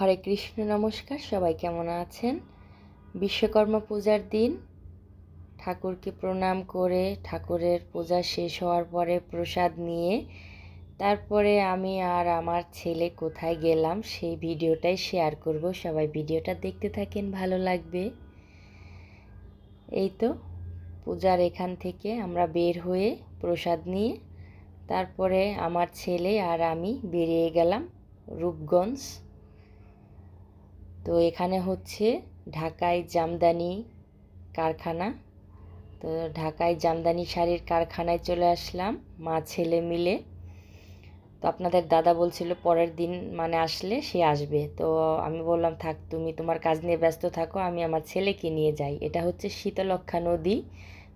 হরে কৃষ্ণ, নমস্কার। সবাই কেমন আছেন? বিশ্বকর্মা পূজার দিন। ঠাকুরকে প্রণাম করে ঠাকুরের পূজা শেষ হওয়ার পরে প্রসাদ নিয়ে তারপরে আমি আর আমার ছেলে কোথায় গেলাম সেই ভিডিওটাই শেয়ার করব। সবাই ভিডিওটা দেখতে থাকেন, ভালো লাগবে। এই তো, পূজার এখান থেকে আমরা বের হয়ে প্রসাদ নিয়ে তারপরে আমার ছেলে আর আমি বেরিয়ে গেলাম রূপগঞ্জ। তো এখানে হচ্ছে ঢাকায় জামদানি কারখানা। তো ঢাকায় জামদানি শাড়ির কারখানায় চলে আসলাম, মা ছেলে মিলে। তো আপনাদের দাদা বলছিল পরের দিন মানে আসলে সে আসবে। তো আমি বললাম, থাক, তুমি তোমার কাজ নিয়ে ব্যস্ত থাকো, আমি আমার ছেলেকে নিয়ে যাই। এটা হচ্ছে শীতলক্ষা নদী।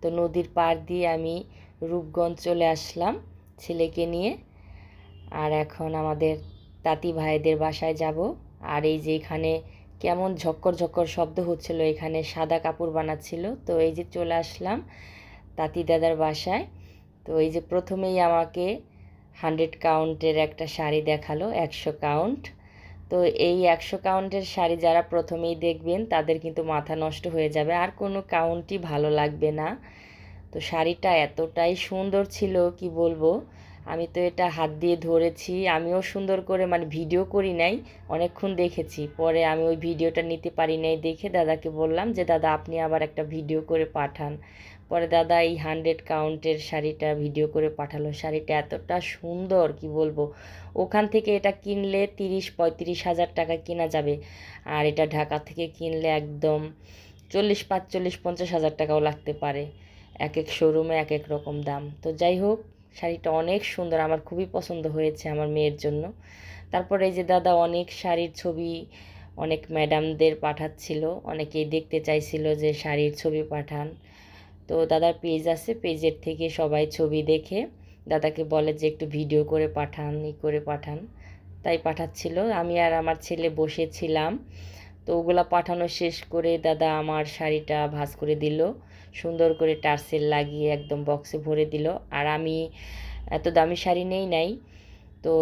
তো নদীর পাড় দিয়ে আমি রূপগঞ্জ চলে আসলাম ছেলেকে নিয়ে। আর এখন আমাদের তাঁতি ভাইদের বাসায় যাব। আর এই যে এখানে কেমন ঝক্কর ঝক্কর শব্দ হচ্ছিল এখানে, সাদা কাপড় বানাচ্ছিল। তো এই যে চলে আসলাম তাঁতি দাদার বাসায়। তো এই যে প্রথমেই আমাকে হান্ড্রেড কাউন্টের একটা শাড়ি দেখাল, একশো কাউন্ট। তো এই একশো কাউন্টের শাড়ি যারা প্রথমেই দেখবেন, তাদের কিন্তু মাথা নষ্ট হয়ে যাবে, আর কোনো কাউন্টই ভালো লাগবে না। তো শাড়িটা এতটাই সুন্দর ছিল, কি বলব? আমি তো এটা হাত দিয়ে ধরেছি, আমিও সুন্দর করে মানে ভিডিও করি নাই, অনেকক্ষণ দেখেছি। পরে আমি ওই ভিডিওটা নিতে পারি নাই দেখে দাদাকে বললাম যে, দাদা, আপনি আবার একটা ভিডিও করে পাঠান। পরে দাদা এই হান্ড্রেড কাউন্টের শাড়িটা ভিডিও করে পাঠালো। শাড়িটা এতটা সুন্দর, কি বলব? ওখান থেকে এটা কিনলে তিরিশ, পঁয়ত্রিশ হাজার টাকা কেনা যাবে। আর এটা ঢাকা থেকে কিনলে একদম চল্লিশ, পাঁচচল্লিশ, পঞ্চাশ হাজার টাকাও লাগতে পারে। এক এক শোরুমে এক এক রকম দাম। তো যাই হোক শাড়িটা অনেক সুন্দর, আমার খুবই পছন্দ হয়েছে আমার মেয়ের জন্য। তারপরে এই যে দাদা অনেক শাড়ির ছবি অনেক ম্যাডামদের পাঠাচ্ছিল, অনেকেই দেখতে চাইছিল যে শাড়ির ছবি পাঠান। তো দাদার পেজ আছে, পেজের থেকে সবাই ছবি দেখে দাদাকে বলে যে একটু ভিডিও করে পাঠান, ই করে পাঠান। তাই পাঠাচ্ছিল। আমি আর আমার ছেলে বসেছিলাম। তো ওগুলা পাঠানো শেষ করে দাদা আমার শাড়িটা ভাঁজ করে দিল। সুন্দর করে টার্সেল লাগিয়ে একদম বক্সে ভরে দিল। আর আমি এত দামি শাড়ি নেই নাই, তো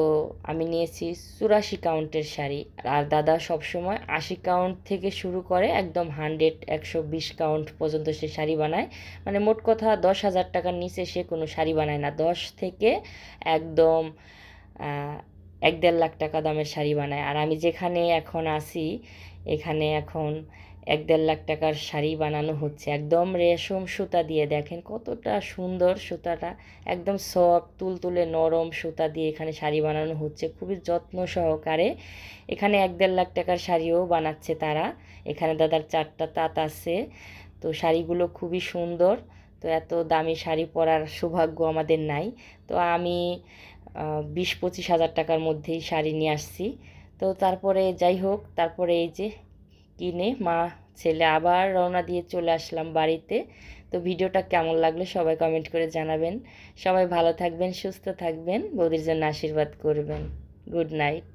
আমি নিয়েছি চুরাশি কাউন্টের শাড়ি। আর দাদা সবসময় আশি কাউন্ট থেকে শুরু করে একদম হান্ড্রেড, একশো বিশ কাউন্ট পর্যন্ত সে শাড়ি বানায়। মানে মোট কথা দশ হাজার টাকার নিচে সে কোনো শাড়ি বানায় না। দশ থেকে একদম এক দেড় লাখ টাকা দামের শাড়ি বানায়। আর আমি যেখানে এখন আসি এখানে এখন এক দেড় লাখ টাকার শাড়ি বানানো হচ্ছে। একদম রেশম সুতা দিয়ে, দেখেন কতটা সুন্দর সুতাটা। একদম সফট তুলতুলে, নরম সুতা দিয়ে এখানে শাড়ি বানানো হচ্ছে। খুবই যত্ন সহকারে এখানে এক দেড় লাখ টাকার শাড়িও বানাচ্ছে তারা। এখানে দাদার চারটা তাঁত আছে। তো শাড়িগুলো খুবই সুন্দর। তো এত দামি শাড়ি পরার সৌভাগ্য আমাদের নাই। তো আমি বিশ পঁচিশ হাজার টাকার মধ্যেই শাড়ি নিয়ে আসছি। তো তারপরে যাই হোক, তারপরে এই যে কিনে মা, ছেলে আবার রওনা দিয়ে চলে আসলাম বাড়িতে। তো ভিডিওটা কেমন লাগল সবাই কমেন্ট করে জানাবেন। সবাই ভালো থাকবেন, সুস্থ থাকবেন, বৌদির জন্য আশীর্বাদ করবেন। Good night